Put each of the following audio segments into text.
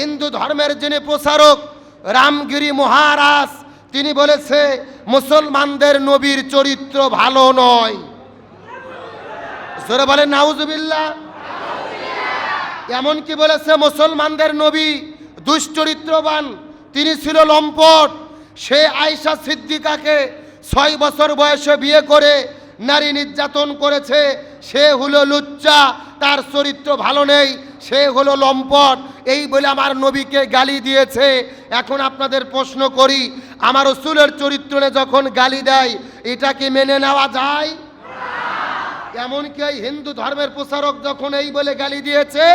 হিন্দু ধর্মের যিনি প্রচারক রামগিরি মহারাজ, তিনি বলেছে, মুসলমানদের নবীর চরিত্র ভালো নয়। জোরে বলেন, নাউজুবিল্লাহ। এমন কি বলেছে, মুসলমানদের নবী দুশ্চরিত্রবান, তিনি ছিল লম্পট। সে আয়সা সিদ্দিকাকে ছয় বছর বয়সে বিয়ে করে নারী নির্যাতন করেছে। সে হলো লুচ্চা, তার চরিত্র ভালো নেই, সে হলো লম্পট। এই বলে আমার নবীকে গালি দিয়েছে। এখন আপনাদের প্রশ্ন করি, আমার রসুলের চরিত্রে যখন গালি দেয়, এটা কি মেনে নেওয়া যায়? এমনকি এই হিন্দু ধর্মের প্রচারক যখন এই বলে গালি দিয়েছে?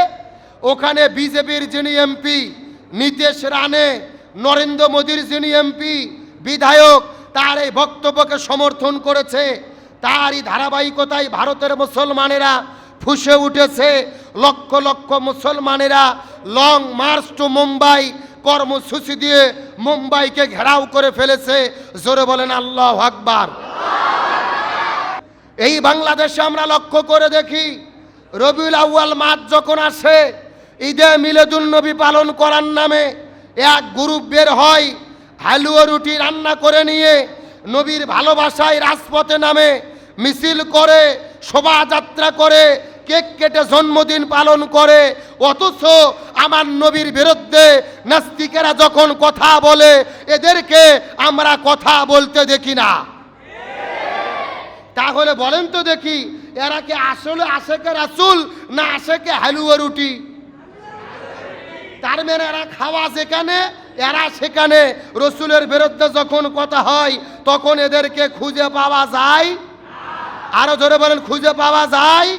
ওখানে বিজেপির যিনি এমপি, নীতিশ রানে নরেন্দ্র মোদীর যিনি এমপি, বিধায়ক, তার এই বক্তব্যকে সমর্থন করেছে। তারই ধারাবাহিকতায় ভারতের মুসলমানেরা ফুসে উঠেছে লক্ষ লক্ষ মুসলমানেরা লং মার্চ টু মুম্বাই কর্মসূচি দিয়ে মুম্বাইকে ঘেরাও করে ফেলেছে। জোরে বলেন আল্লাহ আকবার। এই বাংলাদেশে আমরা লক্ষ্য করে দেখি, রবিউল আউয়াল মাস যখন আসে, ঈদে মিলেদুল নবী পালন করার নামে এক গ্রুপ বের হয়, হালুয়া রুটি রান্না করে নিয়ে নবীর ভালোবাসায় রাজপথে নামে মিছিল করে, শোভাযাত্রা করে কেক কেটে জন্মদিন পালন করে, অথচ আমার নবীর বিরুদ্ধে নাস্তিকেরা যখন কথা বলে, এদেরকে আমরা কথা বলতে দেখি না। তাহলে বলেন তো দেখি, এরা কি আসলে আশেকে রাসুল না আশেকে হালুয়া রুটি? তার মানে এরা খাওয়া যেখানে, এরা সেখানে। রসুলের বিরুদ্ধে যখন কথা হয়, তখন এদেরকে খুঁজে পাওয়া যায়? আরও জোরে বলেন, খুঁজে পাওয়া যায়?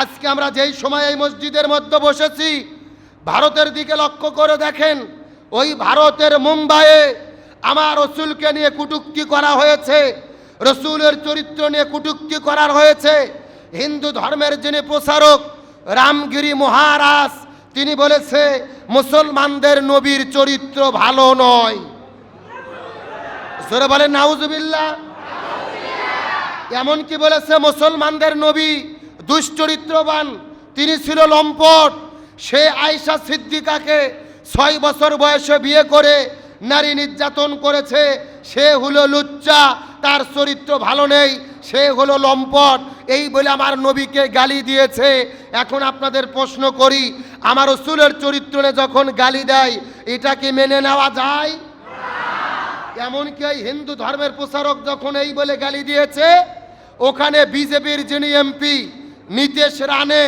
আজকে আমরা যেই সময় এই মসজিদের মধ্যে বসেছি, ভারতের দিকে লক্ষ্য করে দেখেন, ওই ভারতের মুম্বাইয়ে আমার রসুলকে নিয়ে কুটুক্তি করা হয়েছে, রসুলের চরিত্র নিয়ে কুটুক্তি করার হয়েছে। হিন্দু ধর্মের যিনি প্রসারক রামগিরি মহারাজ, তিনি বলেছে, মুসলমানদের নবীর চরিত্র ভালো নয়। জোরে বলেন, নাউজুবিল্লাহ। এমন কি বলেছে, মুসলমানদের নবী দুশ্চরিত্রবান, তিনি ছিল লম্পট। সে আয়সা সিদ্দিকাকে ছয় বছর বয়সে বিয়ে করে নারী নির্যাতন করেছে। সে হলো লুচ্চা, তার চরিত্র ভালো নেই, সে হলো লম্পট। এই বলে আমার নবীকে গালি দিয়েছে। এখন আপনাদের প্রশ্ন করি, আমার রসুলের চরিত্রে যখন গালি দেয়, এটা কি মেনে নেওয়া যায়? এমনকি এই হিন্দু ধর্মের প্রচারক যখন এই বলে গালি দিয়েছে? ওখানে বিজেপির যিনি এমপি নীতিশ রানে,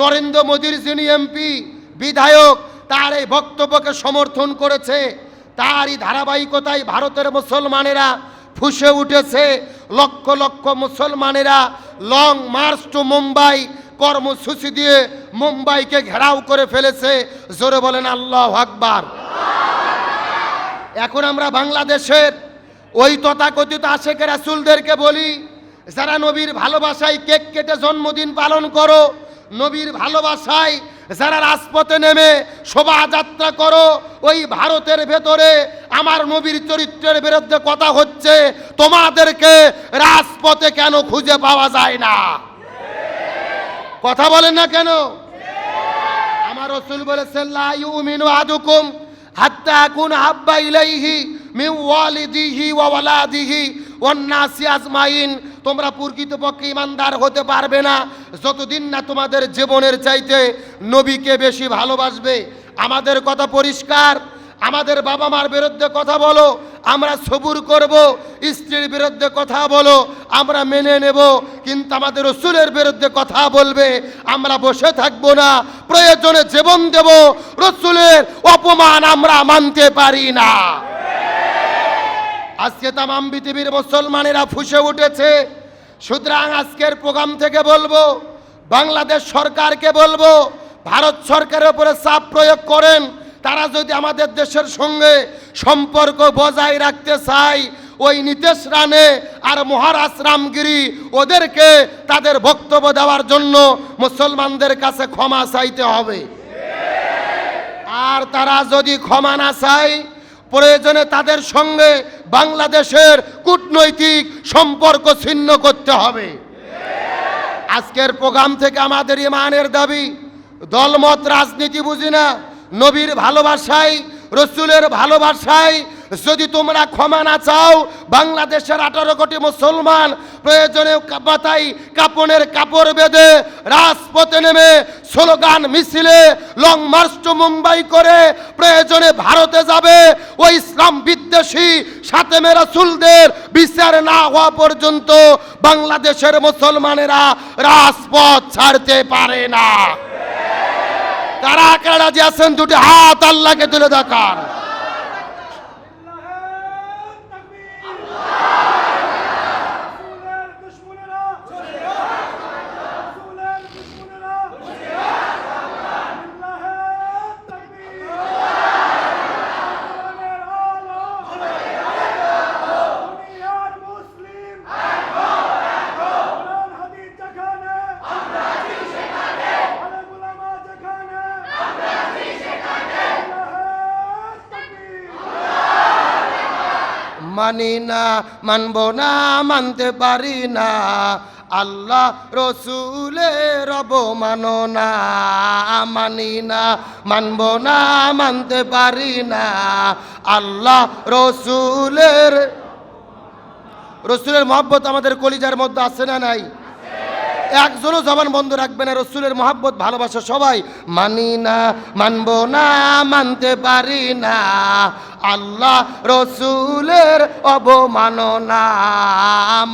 নরেন্দ্র মোদীর যিনি এমপি, বিধায়ক, তার এই বক্তব্যকে সমর্থন করেছে। তারই ধারাবাহিকতায় ভারতের মুসলমানেরা ফুসে উঠেছে। লক্ষ লক্ষ মুসলমানেরা লং মার্চ টু মুম্বাই কর্মসূচি দিয়ে মুম্বাইকে ঘেরাও করে ফেলেছে। জোরে বলেন আল্লাহ আকবার। এখন আমরা বাংলাদেশের ওই তথাকথিত আশেকের রাসুলদেরকে বলি যারা নবীর ভালোবাসায় কেক কেটে জন্মদিন পালন করো, নবীর ভালোবাসায় যারা রাজপথে নেমে শোভাযাত্রা করো, ওই ভারতের ভেতরে আমার নবীর চরিত্রের বিরুদ্ধে কথা হচ্ছে, তোমাদেরকে রাজপথে কেন খুঁজে পাওয়া যায় না? কথা বলেন না কেন? আমার রসুল বলেছেন, লা ইউমিনু আদুকুম হাত্তা আকুন হাব্বা ইলাইহি মিন ওয়া ওয়ালাদিহি ওয়ান নাসি আজমাইন। তোমরা প্রকৃতপক্ষে ইমানদার হতে পারবে না। যতদিন না তোমাদের জীবনের চাইতে নবীকে বেশি ভালোবাসবে, আমাদের কথা পরিষ্কার, আমাদের বাবা মার বিরুদ্ধে কথা বলো, আমরা সবুর করব, স্ত্রীর বিরুদ্ধে কথা বলো, আমরা মেনে নেব, কিন্তু আমাদের রসুলের বিরুদ্ধে কথা বলবে, আমরা বসে থাকব না, প্রয়োজনে জীবন দেব, রসুলের অপমান আমরা মানতে পারি না। আজকে তামাম পৃথিবীর মুসলমানেরা ফুসে উঠেছে। সুতরাং আজকের প্রোগ্রাম থেকে বলব, বাংলাদেশ সরকারকে বলব, ভারত সরকারের উপরে চাপ প্রয়োগ করেন। তারা যদি আমাদের দেশের সঙ্গে সম্পর্ক বজায় রাখতে চায়, ওই নীতিশ রানে আর মহারাজ রামগিরি ওদেরকে তাদের বক্তব্য দেওয়ার জন্য মুসলমানদের কাছে ক্ষমা চাইতে হবে। আর তারা যদি ক্ষমা না চায় প্রয়োজনে তাদের সঙ্গে বাংলাদেশের কূটনৈতিক সম্পর্ক ছিন্ন করতে হবে। আজকের প্রোগ্রাম থেকে আমাদের ইমানের দাবি, দলমত রাজনীতি বুঝি না নবীর ভালোবাসায় রসুলের ভালোবাসায় যদি তোমরা ক্ষমা না চাও, বাংলাদেশের আঠারো কোটি মুসলমান প্রয়োজনে মাথায় কাপনের কাপড় বেঁধে রাজপথে নেমে স্লোগান, মিছিলে লং মার্চ টু মুম্বাই করে প্রয়োজনে ভারতে যাবে। ওই ইসলাম বিদ্বেষী সাথে রাসূলদের বিচার না হওয়া পর্যন্ত বাংলাদেশের মুসলমানেরা রাজপথ ছাড়তে পারে না। তারা কারা যে আছেন? দুটি হাত আল্লাহকে তুলে দেখান রাসূলের দুশমনেরা রাসূলের দুশমনেরা আল্লাহু তাকবীর কোরআনের আলো দুনিয়ার মুসলিম কোরআন হাদিস যেখানে আমরা আছি সেখানে আলেম উলামা যেখানে আমরা আছি সেখানে আল্লাহু তাকবীর মানি না, মানব না, মানতে পারি না। আল্লাহ রসুলের অবমাননা মানি না, মানব না, মানতে পারি না। আল্লাহ রসুলের রসুলের মহব্বত আমাদের কলিজার মধ্যে আছে না নাই? একজনও জবান বন্ধ রাখবে না। রসুলের মহাব্বত, ভালোবাসা সবাই মানি না, মানব না, মানতে পারি না। আল্লাহ রসুলের অবমাননা,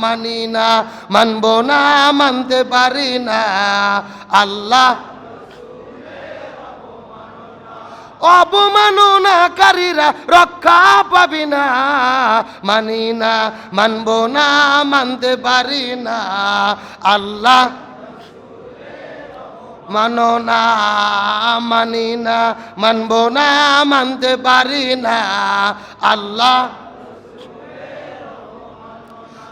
মানি না, মানব না, মানতে পারি না। আল্লাহ অবমাননাকারীরা রক্ষা পাবি না। মানি না, মানব না, মানতে পারি না। আল্লাহ মানো না, মানি না, মানব না, মানতে পারি না। আল্লাহ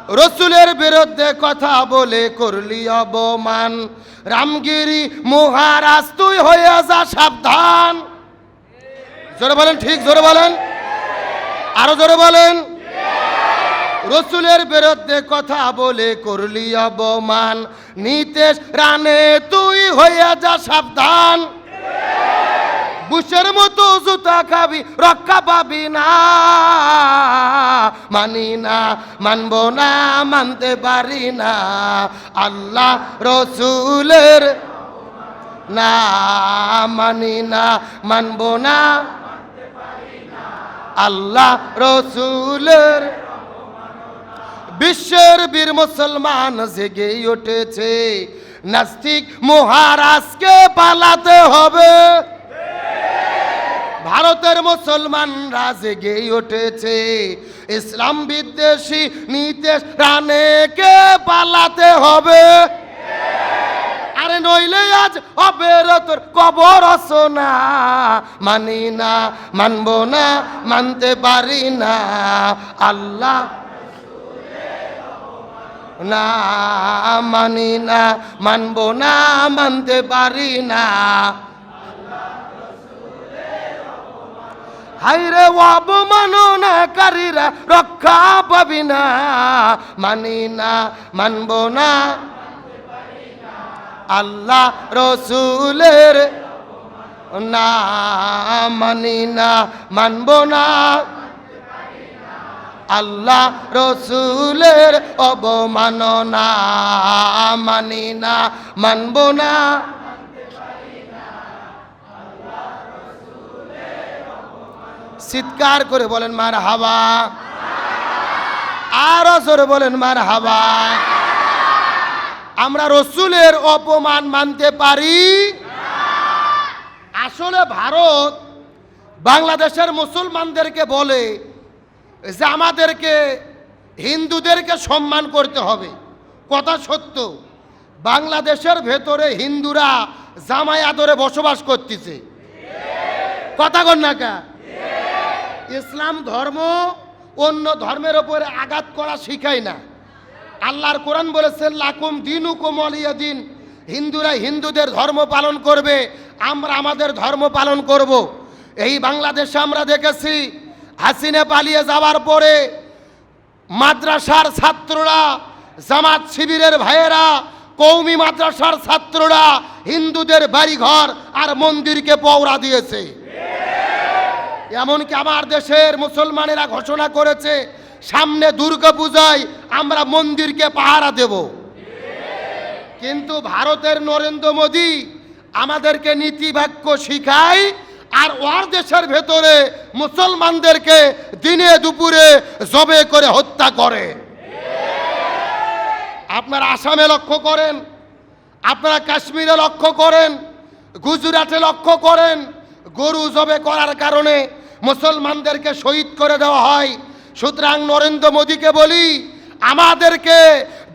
রসুলের বিরুদ্ধে কথা বলে করলি অবমান। রামগিরি মহারাজ, তুই হয়ে যা সাবধান। জোরে বলেন, ঠিক জোরে বলেন। আরও জোরে বলেন। রসুলের বিরুদ্ধে কথা বলে করলি অবমান নিতেশ রানে তুই হইয়া যা সাবধান। বুসের মতো জুতা খাবি, রক্ষা পাবি না। মানি না, মানব না, মানতে পারি না। আল্লাহ রসুলের না, মানি না, মানব না। আল্লাহ রসুলের বিশ্বের বীর মুসলমান জেগে উঠেছে। নাস্তিক মহারাজকে পালাতে হবে। ভারতের মুসলমানরা জেগে উঠেছে। ইসলাম বিদ্বেষী নিতেশ রানেকে পালাতে হবে। নইলে আজ হবে রে তোর কবর না মানি না, মানব না, মানতে পারি না। আল্লাহ না, মানি না, মানব না, মানতে পারি না। হাইরে অবমাননাকারীরা রক্ষা পাবি না। মানি না, মানব না আল্লাহ রসুলের না মানি না, মানব না। আল্লাহ রসুলের অবমাননা মানি না, মানব না। চিৎকার করে বলেন মার হাওয়া আরও জোরে বলেন মার হাওয়া আমরা রসুলের অপমান মানতে পারি? আসলে ভারত বাংলাদেশের মুসলমানদেরকে বলে যে আমাদেরকে হিন্দুদেরকে সম্মান করতে হবে। কথা সত্য, বাংলাদেশের ভেতরে হিন্দুরা জামাই আদরে বসবাস করতেছে। কথা কন না কা? ইসলাম ধর্ম অন্য ধর্মের ওপরে আঘাত করা শিখায় না। আল্লাহর কোরআন বলেছেন লাকুম দিন কোমলিয়া দিন হিন্দুরা হিন্দুদের ধর্ম পালন করবে, আমরা আমাদের ধর্ম পালন করব। এই বাংলাদেশে আমরা দেখেছি, হাসিনে পালিয়ে যাওয়ার পরে মাদ্রাসার ছাত্ররা, জামাত শিবিরের ভাইয়েরা কৌমি মাদ্রাসার ছাত্ররা হিন্দুদের বাড়িঘর আর মন্দিরকে পৌরা দিয়েছে এমনকি আমার দেশের মুসলমানেরা ঘোষণা করেছে সামনে দুর্গা পূজায় আমরা মন্দিরকে পাহারা দেব। কিন্তু ভারতের নরেন্দ্র মোদী আমাদেরকে নীতি বাক্য শিখায় আর ওর দেশের ভেতরে মুসলমানদেরকে দিনে দুপুরে জবে করে হত্যা করে। আপনারা আসামে লক্ষ্য করেন, আপনারা কাশ্মীরে লক্ষ্য করেন, গুজরাটে লক্ষ্য করেন, গরু জবে করার কারণে মুসলমানদেরকে শহীদ করে দেওয়া হয়। সুতরাং নরেন্দ্র মোদীকে বলি, আমাদেরকে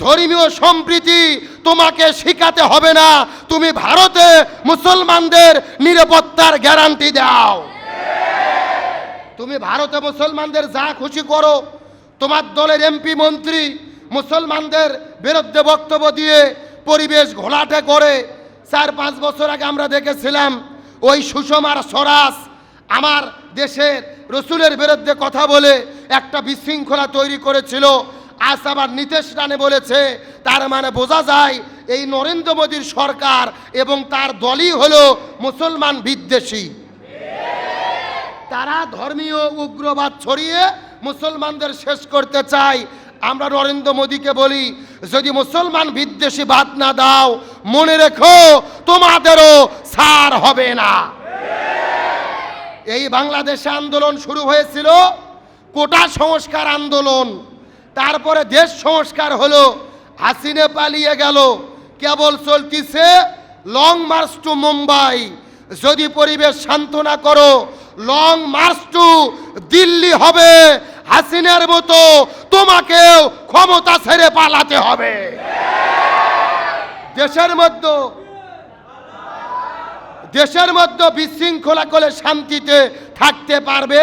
ধর্মীয় সম্প্রীতি তোমাকে শিখাতে হবে না, তুমি ভারতে মুসলমানদের নিরাপত্তার গ্যারান্টি দাও। তুমি ভারতে মুসলমানদের যা খুশি করো, তোমার দলের এমপি, মন্ত্রী মুসলমানদের বিরুদ্ধে বক্তব্য দিয়ে পরিবেশ ঘোলাটে করে, চার পাঁচ বছর আগে আমরা দেখেছিলাম, ওই সুষমার স্বরাজ আমার দেশের রসুলের বিরুদ্ধে কথা বলে একটা বিশৃঙ্খলা তৈরি করেছিল। আজ আবার নীতিশ রানে বলেছে, তার মানে বোঝা যায় এই নরেন্দ্র মোদীর সরকার এবং তার দলই হল মুসলমান বিদ্বেষী। তারা ধর্মীয় উগ্রবাদ ছড়িয়ে মুসলমানদের শেষ করতে চায়। আমরা নরেন্দ্র মোদীকে বলি, যদি মুসলমান বিদ্বেষী বাদ না দাও, মনে রেখো, তোমাদেরও সার হবে না। এই বাংলাদেশে আন্দোলন শুরু হয়েছিল কোটা সংস্কার আন্দোলন। তারপরে দেশ সংস্কার হলো, হাসিনে পালিয়ে গেল, কেবল চলতিছে লং মার্চ টু মুম্বাই। যদি পরিবেশ শান্ত না করো লং মার্চ টু দিল্লি হবে, হাসিনের মতো তোমাকেও ক্ষমতা ছেড়ে পালাতে হবে। দেশের মধ্যে দেশের মধ্যে বিশৃঙ্খলা করে শান্তিতে থাকতে পারবে